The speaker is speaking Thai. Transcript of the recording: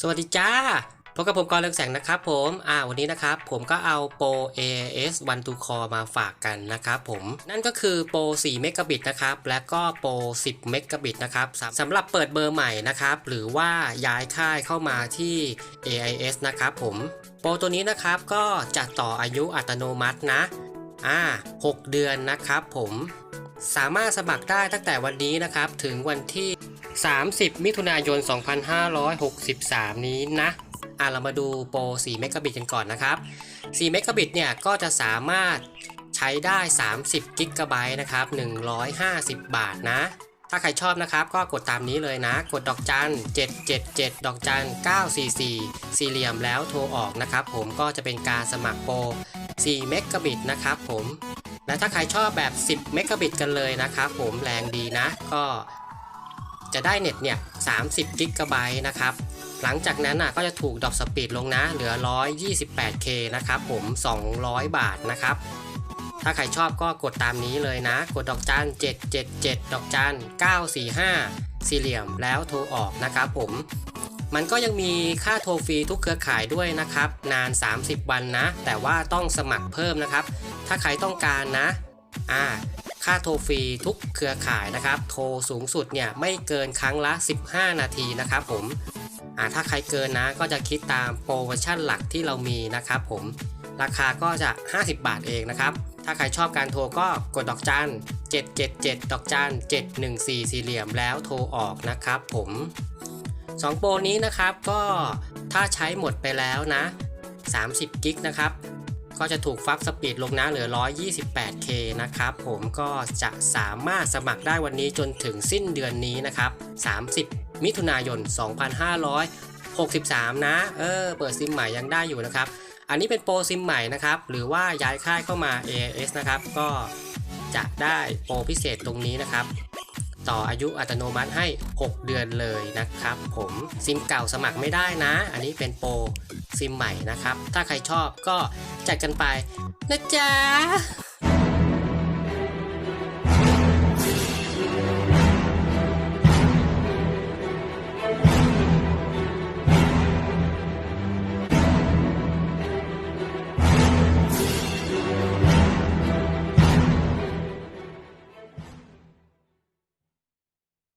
สวัสดีจ้าพบกับผมกรเลืองแสงนะครับผมอ่าวันนี้นะครับผมก็เอาโปร AIS One to Core มาฝากกันนะครับผมนั่นก็คือโปร 4 เมกะบิตนะครับและก็โปร 10 เมกะบิตนะครับสำสำหรับเปิดเบอร์ใหม่นะครับหรือว่าย้ายค่ายเข้ามาที่ AIS นะครับผมโปรตัวนี้นะครับก็จะต่ออายุอัตโนมัตินะอ่า6เดือนนะครับผมสามารถสมัครได้ตั้งแต่วันนี้นะครับถึงวันที่ 30 มิถุนายน 2563 นี้นะอะเรามาดูโปร 4 เมกะบิตกันก่อนนะครับ 4 เมกะบิตเนี่ยก็จะสามารถใช้ได้ 30 กิกะไบต์นะครับ 150 บาทนะ ถ้าใครชอบนะครับก็กดตามนี้เลยนะ กดดอกจัน 777 ดอกจัน 944 สี่เหลี่ยมแล้วโทรออกนะครับ ผมก็จะเป็นการสมัครโปร 4 เมกะบิตนะครับผม และถ้าใครชอบแบบ 10 เมกะบิตกันเลยนะครับผมแรงดีนะ ก็ จะได้เน็ตเนี่ย30กิกะไบต์นะครับหลังจากนั้นน่ะก็จะถูกดรอปสปีดลงนะ เหลือ 128K นะครับผม 200 บาทนะครับ ถ้าใครชอบก็กดตามนี้เลยนะ กดดอกจัน 777 ดอกจัน 945 สี่เหลี่ยมแล้วโทรออกนะครับผม มันก็ยังมีค่าโทรฟรีทุกเครือข่ายด้วยนะครับ นาน 30 วันนะ แต่ว่าต้องสมัครเพิ่มนะครับ ถ้าใครต้องการนะ อ่า ค่าโทรฟรีทุกเครือข่ายนะครับ โทรสูงสุดเนี่ยไม่เกินครั้งละ 15 นาทีนะครับผมถ้าใครเกินนะก็จะคิดตามโปรโมชั่นหลักที่เรามีนะครับผมราคาก็จะ 50 บาทเองนะครับ ถ้าใครชอบการโทรก็กดดอกจัน 777 ดอกจัน 714 สี่เหลี่ยมแล้วโทรออกนะครับผม 2 โปรนี้นะครับก็ถ้าใช้หมดไปแล้วนะ 30 กิกนะครับ ก็จะถูกฟับสปีดลงนะเหลือ 128K นะครับผมก็จะสามารถสมัครได้วันนี้จนถึงสิ้นเดือนนี้นะครับ 30 มิถุนายน 2563 นะ เออ เปิดซิมใหม่ยังได้อยู่นะครับ อันนี้เป็นโปรซิมใหม่นะครับ หรือว่าย้ายค่ายเข้ามา AIS นะครับ ก็จะได้โปรพิเศษตรงนี้นะครับ ต่ออายุอัตโนมัติให้ 6 เดือนเลยนะครับผมซิมเก่าสมัครไม่ได้นะ อันนี้เป็นโปรซิมใหม่นะครับ ถ้าใครชอบก็จัดกันไปนะจ๊ะ